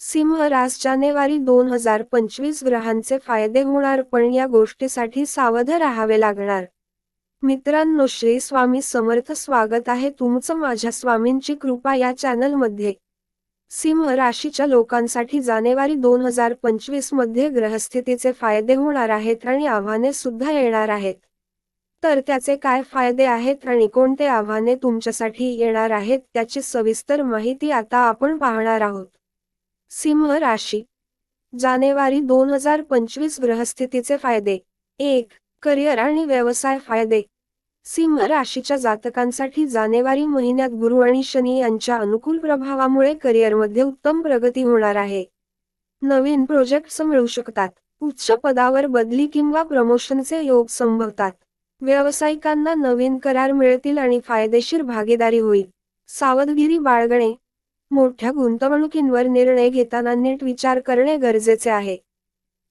सिंह रास जानेवारी दोन हजार पंचवीस ग्रहांचे फायदे होणार पण या गोष्टीसाठी सावध राहावे लागणार. मित्रांनो श्री स्वामी समर्थ स्वागत आहे तुमचं माझ्या स्वामींची कृपा या चॅनलमध्ये. सिंह राशीच्या लोकांसाठी जानेवारी दोन हजार पंचवीसमध्ये ग्रहस्थितीचे फायदे होणार आहेत आणि आव्हाने सुद्धा येणार आहेत. तर त्याचे काय फायदे आहेत आणि कोणते आव्हाने तुमच्यासाठी येणार आहेत त्याची सविस्तर माहिती आता आपण पाहणार आहोत. सिंह राशी. जानेवारी दोन हजार पंचवीस ग्रहस्थितीचे फायदे. एक करिअर आणि व्यवसाय फायदे. सिंह राशीच्या जातकांसाठी जानेवारी महिन्यात गुरु आणि शनी यांच्या अनुकूल प्रभावामुळे करिअरमध्ये उत्तम प्रगती होणार आहे. नवीन प्रोजेक्ट्स मिळू शकतात. उच्च पदावर बदली किंवा प्रमोशनचे योग संभवतात. व्यावसायिकांना नवीन करार मिळतील आणि फायदेशीर भागीदारी होईल. सावधगिरी बाळगणे. मोठ्या गुंतवणुकींवर निर्णय घेताना नीट विचार करणे गरजेचे आहे.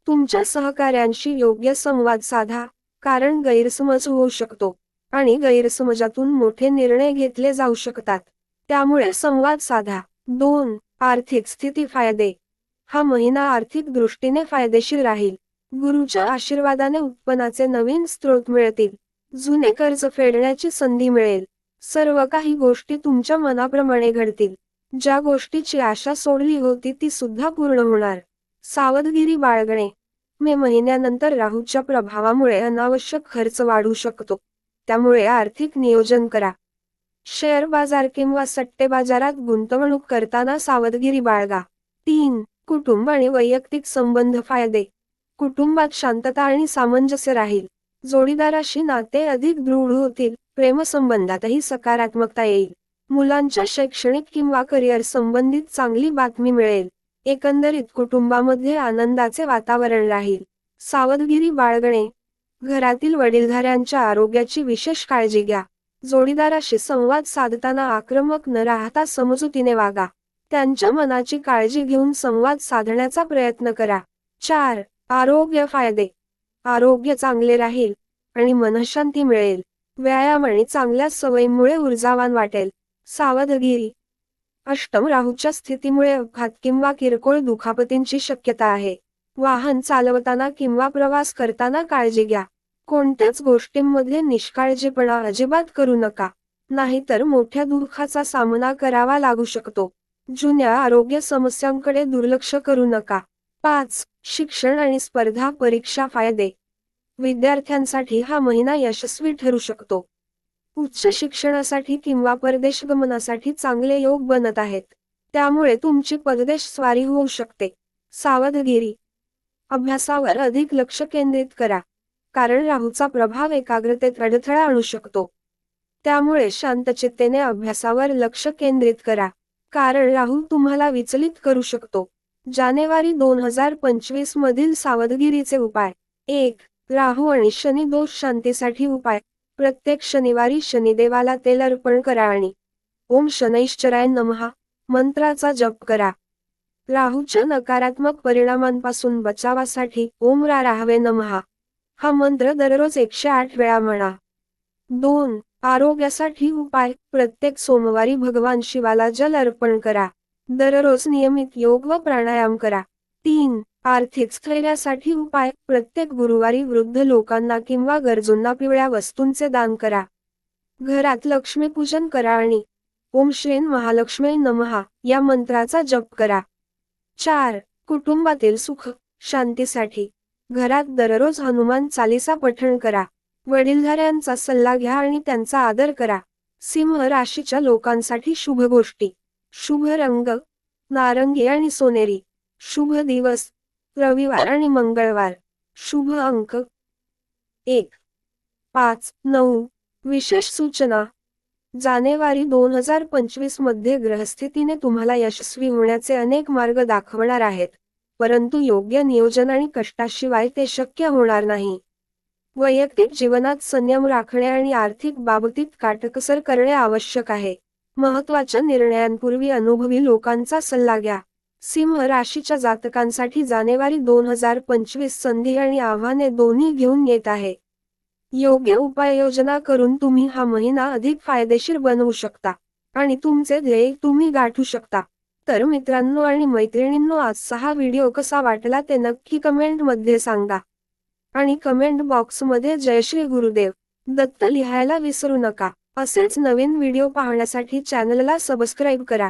तुमच्या सहकाऱ्यांशी योग्य संवाद साधा कारण गैरसमज होऊ शकतो आणि गैरसमजातून मोठे निर्णय घेतले जाऊ शकतात. त्यामुळे संवाद साधा. दोन आर्थिक स्थिती फायदे. हा महिना आर्थिक दृष्टीने फायदेशीर राहील. गुरुच्या आशीर्वादाने उत्पन्नाचे नवीन स्रोत मिळतील. जुने कर्ज फेडण्याची संधी मिळेल. सर्व काही गोष्टी तुमच्या मनाप्रमाणे घडतील. ज्या गोष्टीची आशा सोडली होती ती सुद्धा पूर्ण होणार. सावधगिरी बाळगणे. मे महिन्यानंतर राहूच्या प्रभावामुळे अनावश्यक खर्च वाढू शकतो. त्यामुळे आर्थिक नियोजन करा. शेअर बाजार किंवा सट्टे बाजारात गुंतवणूक करताना सावधगिरी बाळगा. तीन. कुटुंब आणि वैयक्तिक संबंध फायदे. कुटुंबात शांतता आणि सामंजस्य राहील. जोडीदाराशी नाते अधिक दृढ होतील. प्रेमसंबंधातही सकारात्मकता येईल. मुलांच्या शैक्षणिक किंवा करिअर संबंधित चांगली बातमी मिळेल. एकंदरीत कुटुंबामध्ये आनंदाचे वातावरण राहील. सावधगिरी बाळगणे. घरातील वडीलधाऱ्यांच्या आरोग्याची विशेष काळजी घ्या. जोडीदाराशी संवाद साधताना आक्रमक न राहता समजुतीने वागा. त्यांच्या मनाची काळजी घेऊन संवाद साधण्याचा प्रयत्न करा. चार. आरोग्य फायदे. आरोग्य चांगले राहील आणि मनशांती मिळेल. व्यायाम आणि चांगल्या सवयीमुळे ऊर्जावान वाटेल. सावधगिरी. अष्टम राहूच्या स्थितीमुळे अपघात किंवा किरकोळ दुखापतींची शक्यता आहे. वाहन चालवताना किंवा प्रवास करताना काळजी घ्या. कोणत्याच गोष्टींमध्ये निष्काळजीपणा अजिबात करू नका. नाहीतर मोठ्या दुःखाचा सामना करावा लागू शकतो. जुन्या आरोग्य समस्यांकडे दुर्लक्ष करू नका. पाच. शिक्षण आणि स्पर्धा परीक्षा फायदे. विद्यार्थ्यांसाठी हा महिना यशस्वी ठरू शकतो. उच्च शिक्षणासाठी किंवा परदेश गमनासाठी चांगले योग बनत आहेत. त्यामुळे तुमची परदेश स्वारी होऊ शकते. सावधगिरी. अभ्यासावर अधिक लक्ष केंद्रित करा. कारण राहूचा प्रभाव एकाग्रतेत अडथळा आणू शकतो. त्यामुळे शांतचित्तेने अभ्यासावर लक्ष केंद्रित करा. कारण राहू तुम्हाला विचलित करू शकतो. जानेवारी दोन हजार पंचवीस मधील सावधगिरीचे उपाय. एक राहू आणि शनी दोष शांतीसाठी उपाय. प्रत्येक शनिवारी शनिदेवाला तेल अर्पण करा आणि ओम शनैश्चराय नमहा मंत्राचा जप करा. राहूच्या नकारात्मक परिणामांपासून बचावासाठी ओम रा राहावे नमहा हा मंत्र दररोज एकशे आठ वेळा म्हणा. दोन आरोग्यासाठी उपाय. प्रत्येक सोमवारी भगवान शिवाला जल अर्पण करा. दररोज नियमित योग व प्राणायाम करा. तीन आर्थिक स्थैर्यासाठी उपाय. प्रत्येक गुरुवारी वृद्ध लोकांना किंवा गरजूंना पिवळ्या वस्तूंचे दान करा. घरात लक्ष्मीपूजन करा आणि ओम श्रेन महालक्ष्मी नमहा या मंत्राचा जप करा. चार. कुटुंबातील सुख शांतीसाठी. घरात दररोज हनुमान चालिसा पठण करा. वडीलधाऱ्यांचा सल्ला घ्या आणि त्यांचा आदर करा. सिंह राशीच्या लोकांसाठी शुभ गोष्टी. शुभ रंग नारंगी आणि सोनेरी. शुभ दिवस रविवार आणि मंगळवार. शुभ अंक. एक. पाच नऊ. विशेष सूचना. जानेवारी दोन हजार पंचवीसमध्ये ग्रहस्थितीने तुम्हाला यशस्वी होण्याचे अनेक मार्ग दाखवणार आहेत. परंतु योग्य नियोजन आणि कष्टाशिवाय ते शक्य होणार नाही. वैयक्तिक जीवनात संयम राखणे आणि आर्थिक बाबतीत काटकसर करणे आवश्यक आहे. महत्त्वाच्या निर्णयांपूर्वी अनुभवी लोकांचा सल्ला घ्या. सिंह राशीच्या जातकांसाठी जानेवारी दोन हजार पंचवीस संधी आणि आव्हाने दोन्ही घेऊन येत आहे. योग्य उपाययोजना करून तुम्ही हा महिना अधिक फायदेशीर बनवू शकता आणि तुमचे ध्येय तुम्ही गाठू शकता. तर मित्रांनो आणि मैत्रिणींनो आजचा हा व्हिडिओ कसा वाटला ते नक्की कमेंटमध्ये सांगा. आणि कमेंट बॉक्समध्ये जय श्री गुरुदेव दत्त लिहायला विसरू नका. असेच नवीन व्हिडिओ पाहण्यासाठी चॅनलला सबस्क्राईब करा.